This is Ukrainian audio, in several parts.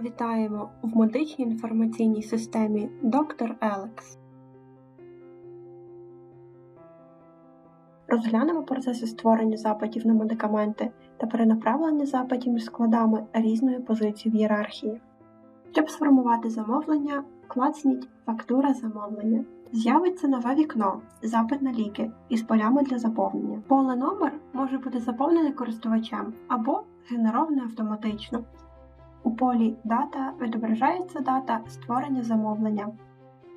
Вітаємо в медичній інформаційній системі Доктор Елекс. Розглянемо процеси створення запитів на медикаменти та перенаправлення запитів між складами різної позиції в ієрархії. Щоб сформувати замовлення, клацніть Фактура замовлення. З'явиться нове вікно Запит на ліки із полями для заповнення. Поле номер може бути заповнене користувачем або генероване автоматично. У полі Дата відображається дата створення замовлення.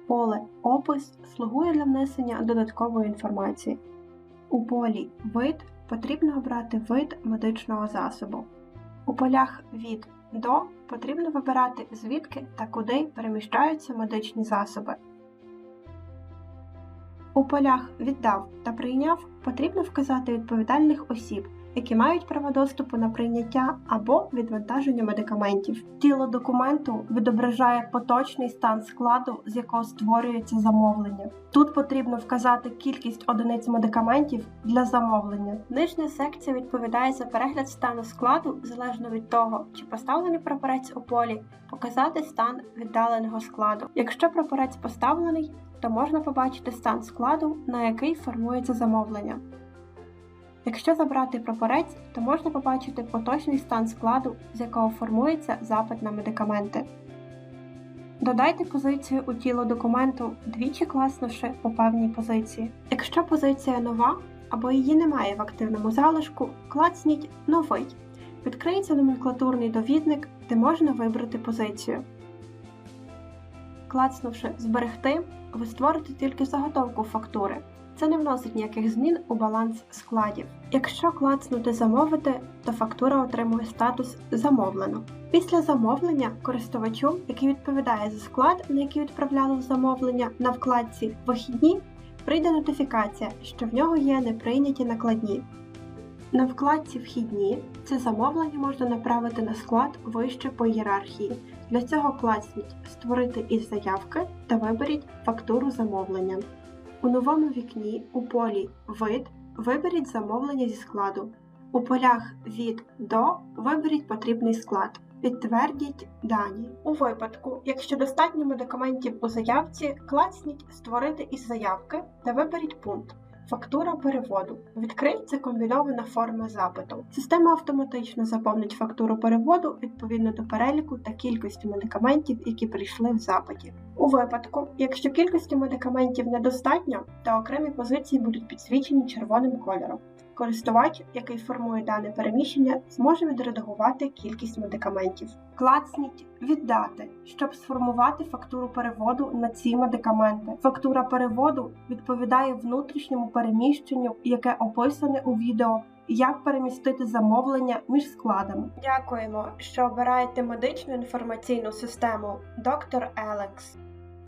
Поле Опис слугує для внесення додаткової інформації. У полі Вид потрібно обрати вид медичного засобу. У полях Від до потрібно вибирати звідки та куди переміщаються медичні засоби. У полях Віддав та прийняв потрібно вказати відповідальних осіб, які мають право доступу на прийняття або відвантаження медикаментів. Тіло документу відображає поточний стан складу, з якого створюється замовлення. Тут потрібно вказати кількість одиниць медикаментів для замовлення. Нижня секція відповідає за перегляд стану складу залежно від того, чи поставлений прапорець у полі, показати стан віддаленого складу. Якщо прапорець поставлений, то можна побачити стан складу, на який формується замовлення. Якщо забрати прапорець, то можна побачити поточний стан складу, з якого формується запит на медикаменти. Додайте позицію у тіло документу, двічі класнувши по певній позиції. Якщо позиція нова або її немає в активному залишку, клацніть Новий. Відкриється номенклатурний довідник, де можна вибрати позицію. Клацнувши Зберегти, ви створите тільки заготовку фактури. Це не вносить ніяких змін у баланс складів. Якщо клацнути Замовити, то фактура отримує статус Замовлено. Після замовлення користувачу, який відповідає за склад, на який відправляли замовлення на вкладці Вихідні, прийде нотифікація, що в нього є неприйняті накладні. На вкладці Вхідні це замовлення можна направити на склад вище по ієрархії. Для цього класніть Створити із заявки та виберіть фактуру замовлення. У новому вікні у полі Вид виберіть замовлення зі складу. У полях Від до виберіть потрібний склад. Підтвердіть дані. У випадку, якщо достатньо медикаментів у заявці, класніть Створити із заявки та виберіть пункт. Фактура переводу. Відкриється комбінована форма запиту. Система автоматично заповнить фактуру переводу відповідно до переліку та кількості медикаментів, які прийшли в запиті. У випадку, якщо кількості медикаментів недостатньо, то окремі позиції будуть підсвічені червоним кольором. Користувач, який формує дане переміщення, зможе відредагувати кількість медикаментів. Клацніть віддати, щоб сформувати фактуру переводу на ці медикаменти. Фактура переводу відповідає внутрішньому переміщенню, яке описане у відео. Як перемістити замовлення між складами? Дякуємо, що обираєте медичну інформаційну систему Доктор Елекс.